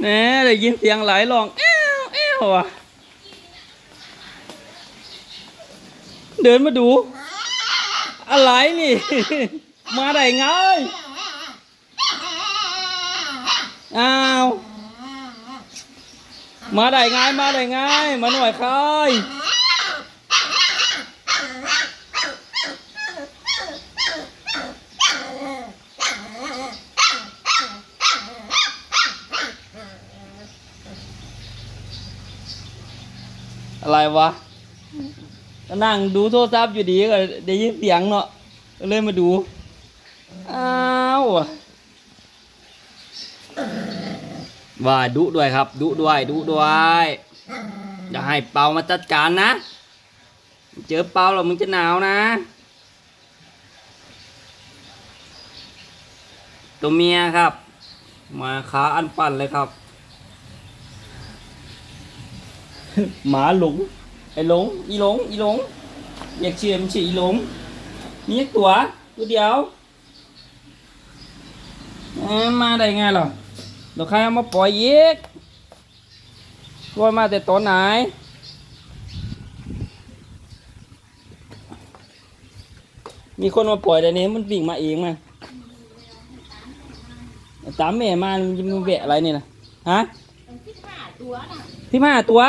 แน่ได้ยินเสียงไหลร้องแอ้วแอ้วอะ เดินมาดู อะไรนี่ มาได้ไง อ้าว มาได้ไง มาได้ไง มาหน่อยใคร อะไรวะนั่งดูโทรศัพท์อยู่ดีก็ได้ยินเสียงเนาะเลยมาดู อ้าวว่าดุด้วยครับ ดุด้วยดุด้วยอย่าให้เปามาจัดการนะ เจอเปาแล้วมึงจะหนาวนะตัวเมียครับ มาขาอันปั่นเลยครับ หมาหลงไอ้หลงอีหลงอีหลงอยากเชื่อมนชื่ออีหลงมีตัวตัวเดียวเอ้ยมาได้ไงหรอเดี๋ยวใครเอามาปล่อยอีกปล่อยมาแต่ตอนไหนมีคนมาปล่อยแต่นี้มันวิ่งมาเองมาตามแม่มามันจะมาแบะอะไรนี่นะฮะที่ห้าตัวน่ะที่มาตัว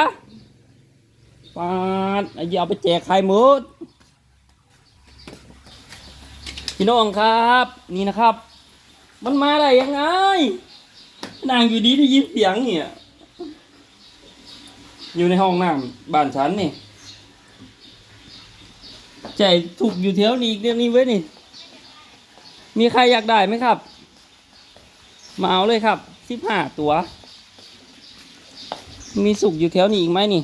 ปาดไอ้เหี้ยเอาไปแจกใครหมดพี่น้องครับ นี่นะครับ มันมาได้ยังไงนางอยู่ดีได้ยินเสียงเนี่ยอยู่ในห้องน้ำบ้านฉันนี่ใจถูกอยู่แถวนี้อีกเรื่องนี้ไว้นี่ มีใครอยากได้ไหมครับ มาเอาเลยครับสิบห้าตัว มีสุกอยู่แถวนี้อีกไหมนี่